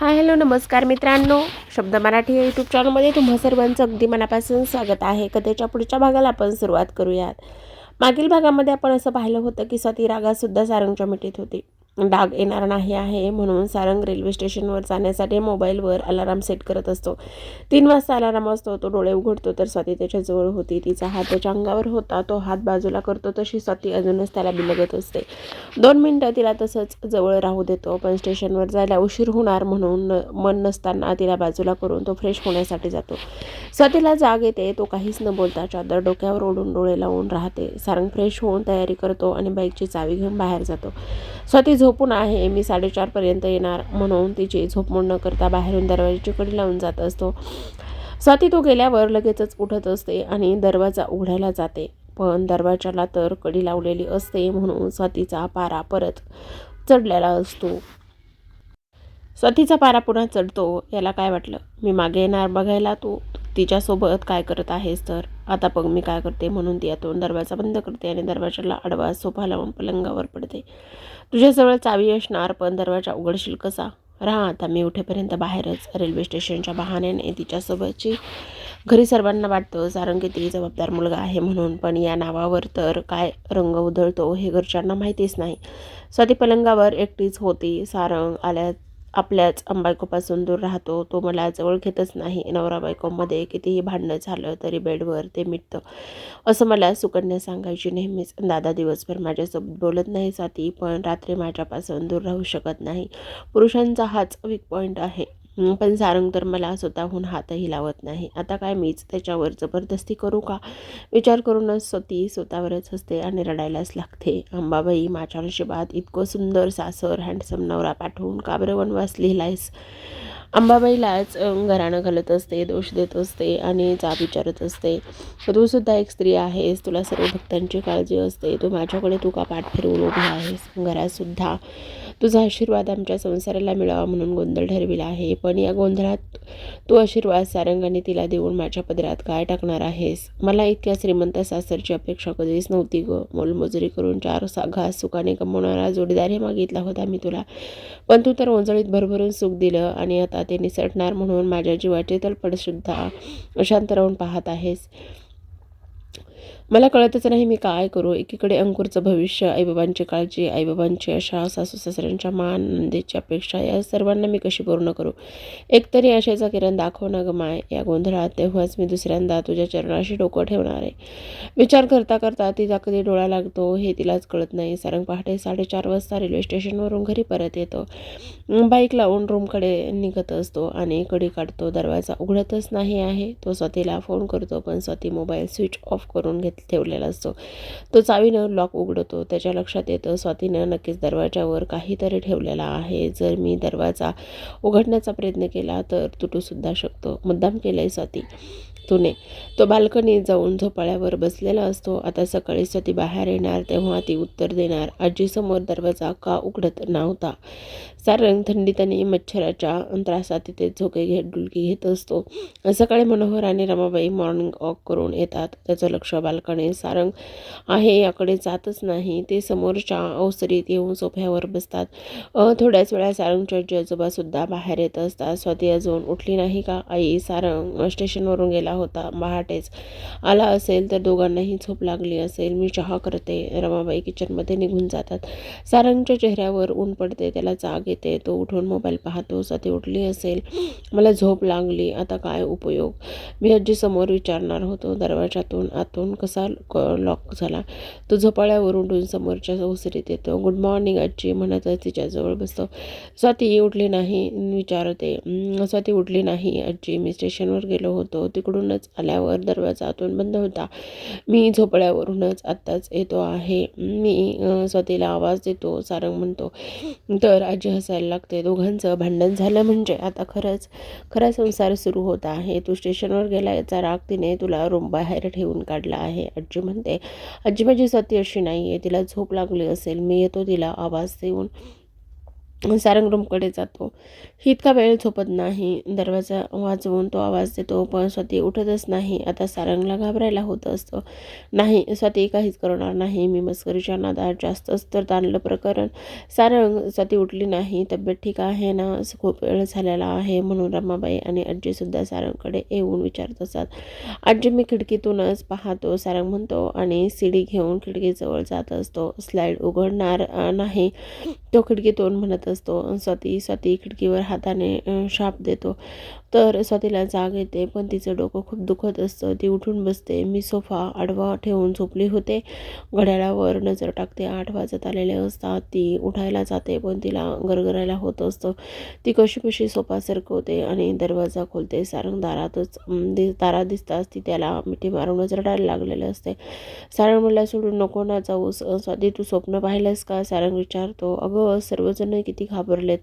Hi hello नमस्कार मित्रांनो. शब्द मराठी या यूट्यूब चॅनलमध्ये तुम्हा सर्वांचं अगदी मनापासून स्वागत आहे. कथेच्या पुढच्या भागाला आपण सुरुवात करूयात. मागील भागामध्ये आपण असं पाहिलं होतं की स्वाती रागासुद्धा सारंगच्या मिठीत होती. डाग येणार नाही आहे म्हणून सारंग रेल्वे स्टेशनवर जाण्यासाठी मोबाईलवर अलाराम सेट करत असतो. तीन वाजता अलाराम असतो तो डोळे उघडतो तर स्वाती त्याच्याजवळ होती. तिचा हात त्याच्या अंगावर होता तो हात बाजूला करतो तशी स्वाती अजूनच त्याला बिलगत असते. दोन मिनटं तिला तसंच जवळ राहू देतो पण स्टेशनवर जायला उशीर होणार म्हणून मन नसताना तिला बाजूला करून तो फ्रेश होण्यासाठी जातो. स्वातीला जाग येते तो काहीच न बोलता चादर डोक्यावर ओढून डोळे लावून राहते. सारंग फ्रेश होऊन तयारी करतो आणि बाईकची चावी घेऊन बाहेर जातो. स्वाती झोपून आहे. मी साडेचारपर्यंत येणार म्हणून तिची झोप मोड न करता बाहेरून दरवाजाची कडी लावून जात असतो. स्वाती तो गेल्यावर लगेचच उठत असते आणि दरवाजा उघडायला जाते. पण दरवाजाला तर कडी लावलेली असते म्हणून स्वातीचा पारा परत चढलेला असतो. स्वातीचा पारा पुन्हा चढतो. याला काय वाटलं? मी मागे येणार बघायला तू? तिच्यासोबत काय करत आहेस तर? आता बघ मी काय करते म्हणून ती यातून दरवाजा बंद करते आणि दरवाजाला आडवा सोफा लावून पलंगावर पडते. तुझ्याजवळ चावी असणार पण दरवाजा उघडशील कसा? राहा आता मी उठेपर्यंत बाहेरच रेल्वे स्टेशनच्या बहाण्याने तिच्यासोबतची घरी सर्वांना वाटतं सारंग किती जबाबदार मुलगा आहे म्हणून पण या नावावर तर काय रंग उधळतो हे घरच्यांना माहितीच नाही. स्वाती पलंगावर एकटीच होती सारंग आल्या आपल्याच अंबायकोपासून दूर राहतो. तो मला जवळ घेतच नाही. नवरा बायकोमध्ये कितीही भांडणं झालं तरी बेडवर ते मिटतं. असं मला सुकन्या सांगायची नेहमीच. दादा दिवसभर माझ्यासोबत बोलत नाही साथी पण रात्री माझ्यापासून दूर राहू शकत नाही. पुरुषांचा हाच वीक पॉईंट आहे. पण सारंग तर मला स्वतःहून हातही लावत नाही. आता काय मीच त्याच्यावर जबरदस्ती करू का? विचार करूनच ती स्वतःवरच हसते आणि रडायलाच लागते. अंबाबाई माझ्या नशिबात इतकं सुंदर सासर हँडसम नवरा पाठवून काबरं वनवास लिहिलायस? अंबाबाईलाच घराणं घालत असते दोष देत असते आणि जा विचारत असते. तू सुद्धा एक स्त्री आहेस तुला सर्व भक्तांची काळजी असते. तू माझ्याकडे तू का पाठ फिरवून उभी आहेस? घरातसुद्धा तुझा आशीर्वाद आमच्या संसाराला मिळावा म्हणून गोंधळ ठरविला आहे. पण या गोंधळात तू आशीर्वाद सारंगाने तिला देऊन माझ्या पदरात काय टाकणार आहेस? मला इतक्या श्रीमंत सासरची अपेक्षा कधीच नव्हती ग. मोलमजुरी करून चार सा घास सुखाने कमवणारा जोडीदारही मागितला होता मी तुला. पण तू तर ओंजळीत भरभरून सुख दिलं आणि आता ते निसटणार म्हणून माझ्या जीवाचे तलपडसुद्धा अशांत राहून पाहत आहेस. मला कळतच नाही मी काय करू. एकीकडे अंकुरचं भविष्य आईबाबांची काळजी आईबाबांची आशा सासू सासऱ्यांच्या मान नंदेची अपेक्षा या सर्वांना मी कशी पूर्ण करू? एकतरी आशेचा किरण दाखव ना ग माय. या गोंधळात तेव्हाच मी दुसऱ्यांदा तुझ्या चरणाशी डोकं ठेवणार आहे. विचार करता करता तिचा कधी डोळा लागतो हे तिलाच कळत नाही. सारंग पहाटे साडेचार वाजता रेल्वे स्टेशनवरून घरी परत येतो. बाईक लावून रूमकडे निघत असतो आणि कडी काढतो. दरवाजा उघडतच नाही आहे. तो स्वतीला फोन करतो पण स्वती मोबाईल स्विच ऑफ करून घेतो ठेवलेला असतो. तो चावीनं लॉक उघडतो. त्याच्या लक्षात येतं स्वातीनं नक्कीच दरवाजावर काहीतरी ठेवलेला आहे. जर मी दरवाजा उघडण्याचा प्रयत्न केला तर तुटूसुद्धा शकतो. मुद्दाम केलं आहे स्वाती. तुने. तो बाल्कनीत जाऊन झोपाळ्यावर बसलेला असतो. आता सकाळी स्वती बाहेर येणार तेव्हा ती उत्तर देणार आजीसमोर दरवाजा का उघडत नव्हता? सारंग थंडीतने मच्छराच्या त्रासात तिथे झोके घेत डुलकी घेत असतो. सकाळी मनोहर आणि रमाबाई मॉर्निंग वॉक करून येतात. त्याचं लक्ष बालकाने सारंग आहे याकडे जातच नाही. ते समोरच्या अवसरीत येऊन सोफ्यावर बसतात. थोड्याच वेळा सारंगच्या आजोबासुद्धा बाहेर येत असतात. स्वाती अजून उठली नाही का? आई सारंग स्टेशनवरून गेला होता. पहाटेच आला असेल तर दोघांनाही झोप लागली असेल. मी चहा करते. रमाबाई किचनमध्ये निघून जातात. सारंगच्या चेहऱ्यावर ऊन पडते. त्याला जाग येते. तो उठून मोबाईल पाहतो. सती उठली असेल. मला झोप लागली. आता काय उपयोग? मी आजी समोर विचारणार होतो. दरवाजातून आतून कसा लॉक झाला? तो झोपाळ्यावर उठून समोरच्या ओसरीत येतो. गुड मॉर्निंग आजी म्हणतच तिच्याजवळ बसतो. स्वाती उठली नाही विचारते. स्वाती उठली नाही आजी. मी स्टेशनवर गेलो होतो. तिकडूनच आल्यावर दरवाजा आतून बंद होता. मी झोपड्यावरूनच आत्ताच येतो आहे. मी स्वातीला आवाज देतो. सारंग म्हणतो तर आजी हसायला लागते. दोघांचं भांडण झालं म्हणजे आता खरंच खरा संसार सुरू होत आहे. तू स्टेशनवर गेला याचा राग तिने तुला रूम बाहेर ठेवून काढला आहे. आजी म्हणते आजी माझी सती अशी नाही आहे तिला झोप लागली असेल. मी येतो तिला आवाज देऊन सारंग रूमकडे जातो. इतका वेळ झोपत नाही. दरवाजा वाजवून तो आवाज देतो पण स्वती उठतच नाही. आता सारंगला घाबरायला होत असतं. नाही स्वती काहीच करणार नाही. मी मस्करीच्या नादात जास्तच तर ताणलं प्रकरण. सारंग स्वती उठली नाही. तब्येत ठीक आहे ना? असं खूप वेळ झालेला आहे म्हणून रमाबाई आणि आजीसुद्धा सारंगकडे येऊन विचारत असतात. आजी मी खिडकीतूनच पाहतो. सारंग म्हणतो आणि सीडी घेऊन खिडकीजवळ जात असतो. स्लाईड उघडणार नाही. तो खिडकीतून म्हणत असतो. स्वाती स्वाती खिडकीवर हाताने शाप देतो. तर स्वातीला जाग येते. पण तिचं डोकं खूप दुखत असतं. ती उठून बसते. मी सोफा आडवा ठेवून झोपली होते. घड्याळावर नजर टाकते. आठ वाजत आलेले असतात. ती उठायला जाते पण तिला गरगरायला होत असतं. ती कशी कशी सोफा सरकवते आणि दरवाजा खोलते. सारंग दारातच दि दारात दिसताच ती त्याला मिठी मारून रडायला लागलेलं असते. सारंग म्हणला सोडून नको ना जाऊस. स्वाती तू स्वप्न पाहिलंस का? सारंग विचारतो. अगं सर्वजण किती घाबरलेत.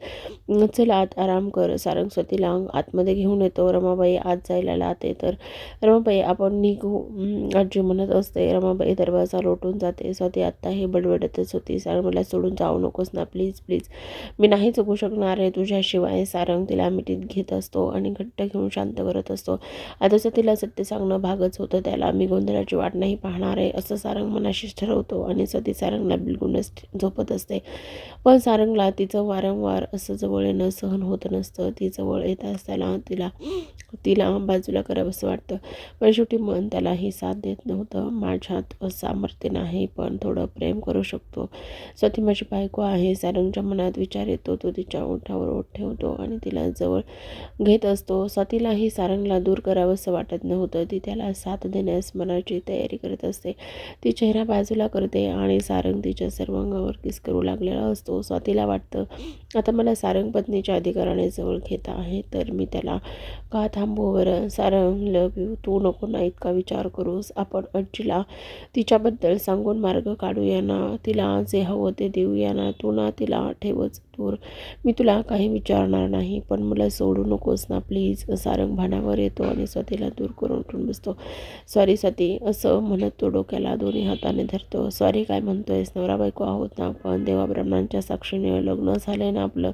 चल आत आराम कर. सारंग स्वातीला आतमध्ये घेऊन येतो. रमाबाई आत जायला लाते तर रमाबाई आपण निघू. आजी म्हणत असते रमाबाई दरवाजा लोटून जाते. स्वाती आत्ताही बडबडतच होती. सारंग मला सोडून जाऊ नकोस ना प्लीज प्लीज मी नाही चुकू शकणार आहे तुझ्याशिवाय. सारंग तिला मिठीत घेत असतो आणि घट्ट घेऊन शांत करत असतो. आता तिला सत्य सांगणं भागच होतं त्याला. मी गोंधळाची वाट नाही पाहणार आहे असं सारंग मनाशीच ठरवतो आणि सती सारंगला बिलगुनच झोपत असते. पण सारंगला तिचं वारंवार असं जवळ येणं सहन होत नसतं. ती जवळ येत असताना तिला. तिला बाजूला करावंसं वाटतं. पण शेवटी मन त्यालाही साथ देत नव्हतं. माझ्यात सामर्थ्य नाही पण थोडं प्रेम करू शकतो. स्वती माझी बायको आहे. सारंगच्या मनात विचार येतो. तो तिच्या ओठावर ओठ ठेवतो आणि तिला जवळ घेत असतो. स्वातीलाही सारंगला दूर करावंसं वाटत नव्हतं. ती त्याला साथ देण्यास मनाची तयारी करत असते. ती चेहरा बाजूला करते आणि सारंग तिच्या सर्वांगावर किस करू लागलेला असतो. स्वातीला वाटतं आता मला सारंग पत्नीच्या अधिकाराने जवळ घेत आहे तर मी त्याला का थांबू बरं? सारंग लव यू तू नको ना इतका विचार करूस. आपण आजीला तिच्याबद्दल सांगून मार्ग काढूया ना. तिला जे हवं ते देऊया ना. तू ना तिला ठेवच दूर. मी तुला काही विचारणार नाही पण मला सोडू नकोस ना प्लीज. सारंग भानावर येतो आणि स्वतीला दूर करून उठून बसतो. सॉरी सती असं म्हणत तो डोक्याला दोन्ही हाताने धरतो. सॉरी काय म्हणतोयस? नवरा बायको आहोत ना पण देवा ब्रह्मांच्या साक्षीने लग्न झालंय ना आपलं.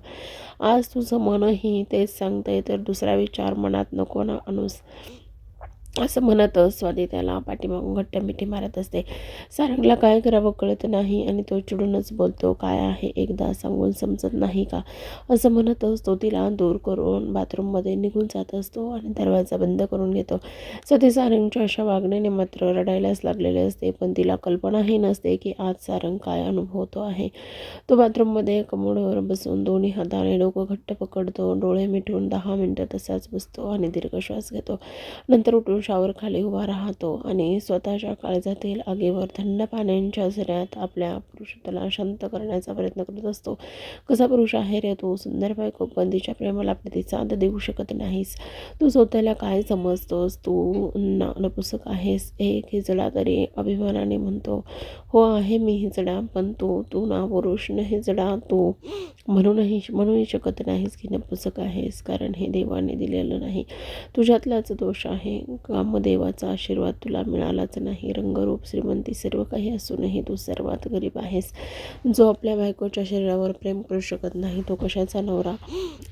आज तुझं मनही तेच सांगतंय तर दुसरा विचार मनात नको ना अनुस. असं म्हणत स्वाती त्याला पाठीमागून घट्ट मिठी मारत असते. सारंगला काय करावं कळत नाही आणि तो चिडूनच बोलतो काय आहे? एकदा सांगून समजत नाही का? असं म्हणत असतो. तिला दूर करून बाथरूममध्ये निघून जात असतो आणि दरवाजा बंद करून घेतो. स्वाती सारंगच्या अशा वागण्याने मात्र रडायलाच लागलेले असते पण तिला कल्पनाही नसते की आज सारंग काय अनुभवतो आहे. तो बाथरूममध्ये कमोडवर बसून दोन्ही हाताने डोकं घट्ट पकडतो डोळे मिटून दहा मिनटं तसाच बसतो आणि दीर्घ श्वास घेतो. नंतर उठून शावर खाली उभा राहतो आणि स्वतःच्या काळजातील आगीवर थंड पाण्याच्या झऱ्यात आपल्या पुरुषाला शांत करण्याचा प्रयत्न करत असतो. कसा पुरुष आहे रे तू? सुंदर बायको पण प्रेमाला प्रतिसाद देऊ शकत नाहीस. तू स्वतःला काय समजतोस? तू ना नपुसक आहेस. एक हिजडा तरी अभिमानाने म्हणतो हो आहे मी हिजडा पण तू तू ना पुरुष न हिजडा तू म्हणूनही म्हणूही शकत नाहीस की नपुसक आहेस कारण हे देवाने दिलेलं नाही. तुझ्यातलाच दोष आहे. कामदेवाचा आशीर्वाद तुला मिळालाच नाही. रंगरूप श्रीमंती सर्व काही असूनही तू सर्वात गरीब आहेस. जो आपल्या बायकोच्या शरीरावर प्रेम करू शकत नाही तो कशाचा नवरा?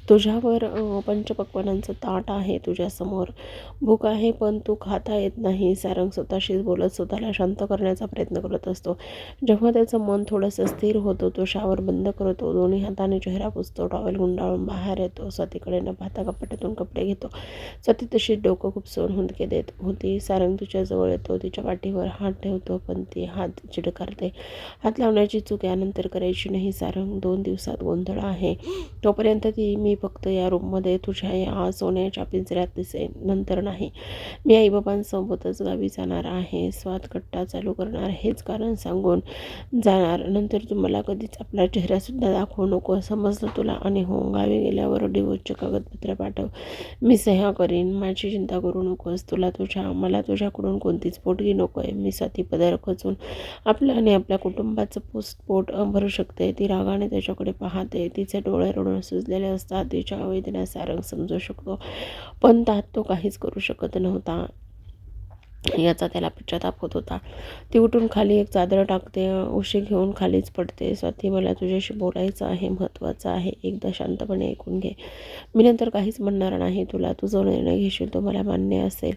तुझ्यावर पंचपक्वनांचं पंचपक्वानांचं ताट आहे. तुझ्यासमोर भूक आहे पण तू खाता येत नाही. सारंग स्वतःशीच बोलत स्वतःला शांत करण्याचा प्रयत्न करत असतो. जेव्हा त्याचं मन थोडंसं स्थिर होतं तो शावर बंद करतो. दोन्ही हाताने चेहरा पुसतो टॉवेल गुंडाळून बाहेर येतो. स्वतःकडे न पाहता कपाट्यातून कपडे घेतो. स्वतः तशी डोकं खूप सोन हुंदके देत होती. सारंग तिच्याजवळ येतो तिच्या पाठीवर हात ठेवतो पण ती हात चिडकारते. हात लावण्याची चूक यानंतर करायची नाही. सारंग दोन दिवसात गोंधळ आहे. तोपर्यंत ती मी फक्त या रूममध्ये तुझ्या या सोन्याच्या पिंजऱ्यात दिसेन. नंतर नाही. मी आईबाबांसोबतच गावी जाणार आहे. स्वाद कट्टा चालू करणार. हेच कारण सांगून जाणार. नंतर तू मला कधीच आपला चेहरासुद्धा दाखवू नको समजलं तुला? आणि हो गावी गेल्यावर डिवोर्सचे कागदपत्र पाठव. मी सह्या करीन. माझी चिंता करू नकोस. तुला तुझ्या मला तुझ्याकडून कोणतीच पोटगी नको आहे मी साथी पदार्थ खचून आपलं आणि आपल्या कुटुंबाचं पोस्ट पोट भरू शकते. ती रागाने त्याच्याकडे पाहते. तिचे डोळे रडून सुजलेले असतात. तिच्या वेदना सारंग समजू शकतो. पण त्यात तो काहीच करू शकत नव्हता. याचा त्याला पश्चाताप होत होता. ती उठून खाली एक चादर टाकते उशी घेऊन खालीच पडते. स्वाती मला तुझ्याशी बोलायचं आहे महत्त्वाचं आहे. एकदा शांतपणे ऐकून घे. मी नंतर काहीच म्हणणार नाही तुला. तू जो निर्णय घेशील तो मला मान्य असेल.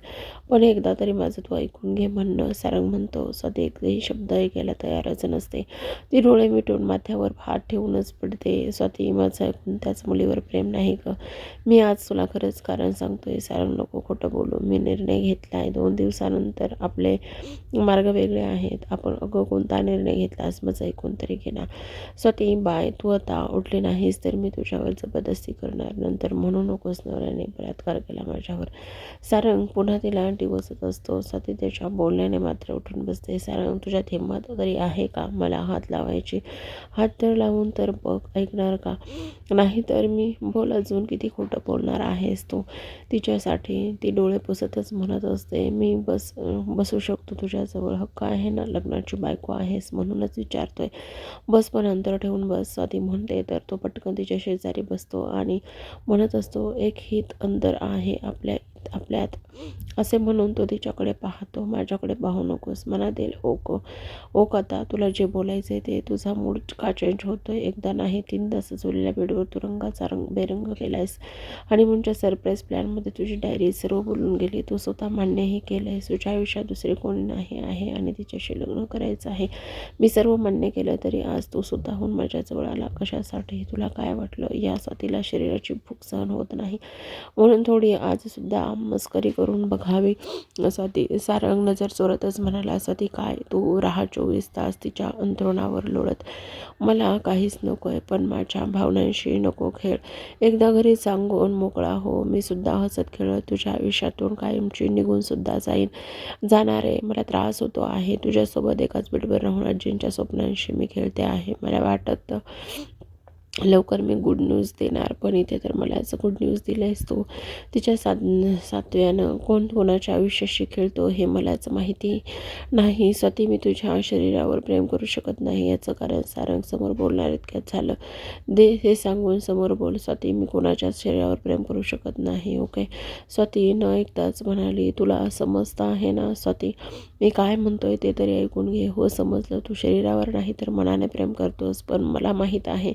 पण एकदा तरी माझं तू ऐकून घे म्हणणं सारंग म्हणतो. स्वाती एकही शब्द ऐकायला तयारच नसते. ती डोळे मिटून माथ्यावर हात ठेवूनच पडते. स्वाती माझं ऐकून त्याच मुलीवर प्रेम नाही ग. मी आज तुला खरंच कारण सांगतोय. सारंग नको खोटं बोलू. मी निर्णय घेतला आहे दोन दिवसात त्यानंतर आपले मार्ग वेगळे आहेत. आपण अगं कोणता निर्णय घेतलास? माझं ऐकून तरी घेणार ना. बाय. तू आता उठली नाहीस तर मी तुझ्यावर जबरदस्ती करणार. नंतर म्हणू नकोस नवऱ्याने. बलात्कार केला माझ्यावर. सारंग पुन्हा तिला बसत असतो. सती त्याच्या बोलण्याने मात्र उठून बसते. सारंग तुझ्यात हिंमत तरी आहे का? मला हात लावायची. हात तर लावून तर बघ. ऐकणार का? नाही तर मी बोल अजून किती खोटं बोलणार आहेस तू? तिच्यासाठी ती डोळे पुसतच म्हणत असते. मी बस बसू शकतो. तुझ्याजवळ हक्क आहे ना? लग्नाची बायको आहेस म्हणूनच विचारतोय. बस पण अंतर ठेवून बस. आधी म्हणते तर तो पटकन तिच्या शेजारी बसतो आणि म्हणत असतो एक हित अंतर आहे आपल्या आपल्यात. असे म्हणून तो तिच्याकडे पाहतो माझ्याकडे पाहू नकोस मनात ओक ओक आता तुला जे बोलायचं आहे ते. तुझा मूड का चेंज होतो आहे एकदा नाही तीनदा सजवलेल्या बेडवर तू रंगाचा रंग बेरंग केलायस आणि म्हणजे सरप्राईज प्लॅनमध्ये तुझी डायरी सर्व बोलून गेली. तू स्वतः मान्यही केलं आहेस तुझ्या आयुष्यात दुसरे कोणी नाही आहे आणि तिच्याशी लग्न करायचं आहे. मी सर्व मान्य केलं तरी आज तू स्वतःहून माझ्याजवळ आला. कशासाठी? तुला काय वाटलं? या तिला शरीराची भूक सहन होत नाही. म्हणून थोडी आजसुद्धा मस्करी करून बघावी. असं ती सारंग नजर चोरतच म्हणाला असा ती काय? तू राहा चोवीस तास तिच्या अंथरुणावर लोळत. मला काहीच नको आहे पण माझ्या भावनांशी नको खेळ. एकदा घरी सांगून मोकळा हो. मी सुद्धा हसत खेळत तुझ्या आयुष्यातून कायमची निघूनसुद्धा जाईन. जाणार आहे. मला त्रास होतो आहे. तुझ्यासोबत एकाच बेडवर राहून आजींच्या स्वप्नांशी मी खेळते आहे. मला वाटत लवकर मी गुड न्यूज देणार. पण इथे तर मला असं गुड न्यूज दिलं आहेस तू. तिच्या सात सातव्यानं कोण कोणाच्या आयुष्याशी खेळतो हे मलाच माहिती नाही. स्वतः मी तुझ्या शरीरावर प्रेम करू शकत नाही याचं कारण सारंग समोर बोलणार इतक्यात झालं. दे हे सांगून समोर बोल स्वाती मी कोणाच्याच शरीरावर प्रेम करू शकत नाही ओके स्वाती न ऐकताच म्हणाली तुला समजतं आहे ना स्वाती मी काय म्हणतोय ते तरी ऐकून घे. हो समजलं. तू शरीरावर नाही तर मनाने प्रेम करतोस पण मला माहीत आहे.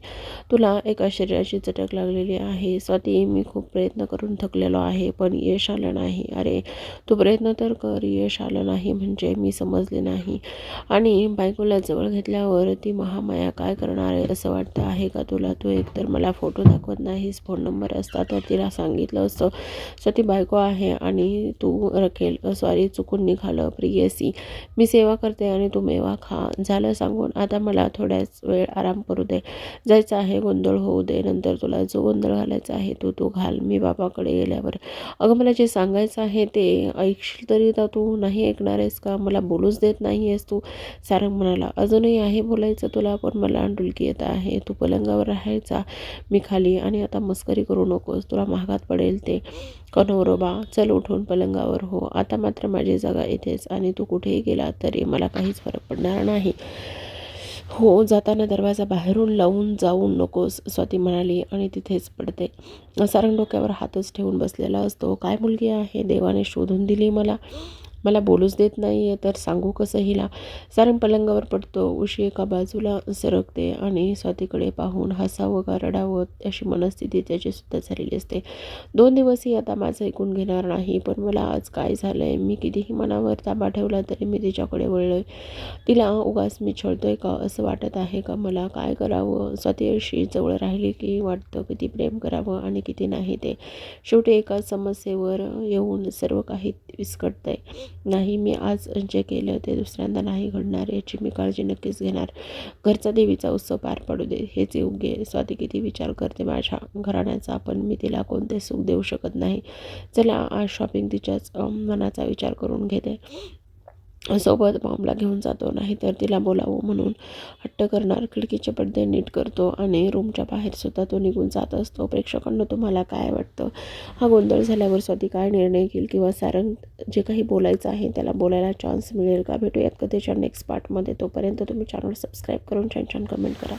तुला एका शरीराची चटक लागलेली आहे. स्वाती मी खूप प्रयत्न करून थकलेलो आहे पण यश आलं नाही. अरे तू प्रयत्न तर कर यश आलं नाही म्हणजे मी समजले नाही. आणि बायकोला जवळ घेतल्यावर ती महामाया काय करणार आहे असं वाटतं आहे का तुला? तू एकतर मला फोटो दाखवत नाहीस फोन नंबर असता तर तिला सांगितलं असतं. स्वाती बायको आहे आणि तू रखेल. सॉरी चुकून निघालं. प्रियसी मी सेवा करते आणि तू मेवा खा. झालं सांगून आता मला थोड्याच वेळ आराम करू दे. जायचं आहे. गोंधळ होऊ दे नंतर तुला जो गोंधळ घालायचा आहे तो तू घाल. मी बाबाकडे गेल्यावर. अगं मला जे सांगायचं आहे ते ऐकशील तरी तर तू नाही ऐकणार आहेस का? मला बोलूच देत नाही आहेस तू. सारंग म्हणाला अजूनही आहे बोलायचं तुला पण मला अंडुलकी येत आहे. तू पलंगावर राहायचा मी खाली आणि आता मस्करी करू नकोस. तुला महागात पडेल ते. कनोरोबा चल उठून पलंगावर हो. आता मात्र माझी जागा इथेच आणि तू कुठेही गेला तरी मला काहीच फरक पडणार नाही. हो जाताना दरवाजा बाहेरून लावून जाऊ नकोस स्वाती म्हणाली आणि तिथेच पडते. सारंग डोक्यावर हातच ठेवून बसलेला असतो. काय मुलगी आहे? देवाने शोधून दिली मला. मला बोलूच देत नाही आहे तर सांगू कसं हिला? सारंग पलंगावर पडतो उशी एका बाजूला सरकते आणि स्वातीकडे पाहून हसावं का रडावं अशी मनस्थिती त्याचीसुद्धा झालेली असते. दोन दिवसही आता माझं ऐकून घेणार नाही पण मला आज काय झालं आहे मी कितीही मनावर ताबा ठेवला तरी मी तिच्याकडे वळलो तिला उगाच मी छळतोय का असं वाटत आहे का मला काय करावं? स्वाती अशी जवळ राहिली की वाटतं किती प्रेम करावं आणि किती नाही ते. शेवटी एका समस्येवर येऊन सर्व काही विस्कटतं आहे नाही मी आज जे केलं ते दुसऱ्यांदा नाही घडणार याची मी काळजी नक्कीच घेणार. घरचा देवीचा उत्सव पार पडू दे हेच योग्य स्वाती किती विचार करते माझ्या घराण्याचा पण मी तिला कोणते सुख देऊ शकत नाही. चला आज शॉपिंग तिच्याच मनाचा विचार करून घेते. सोबत मॉमला घेऊन जातो नाही तर तिला बोलावं म्हणून हट्ट करणार. खिडकीचे पडदे नीट करतो आणि रूमच्या बाहेर सुद्धा तो निघून जात असतो. प्रेक्षकांना तुम्हाला काय वाटतं? हा गोंधळ झाल्यावर स्वतः काय निर्णय घेईल किंवा सारंग जे काही बोलायचं आहे त्याला बोलायला चान्स मिळेल का? भेटूयात कधीच्या नेक्स्ट पार्टमध्ये तोपर्यंत तुम्ही चॅनल सबस्क्राईब करून छान छान कमेंट करा.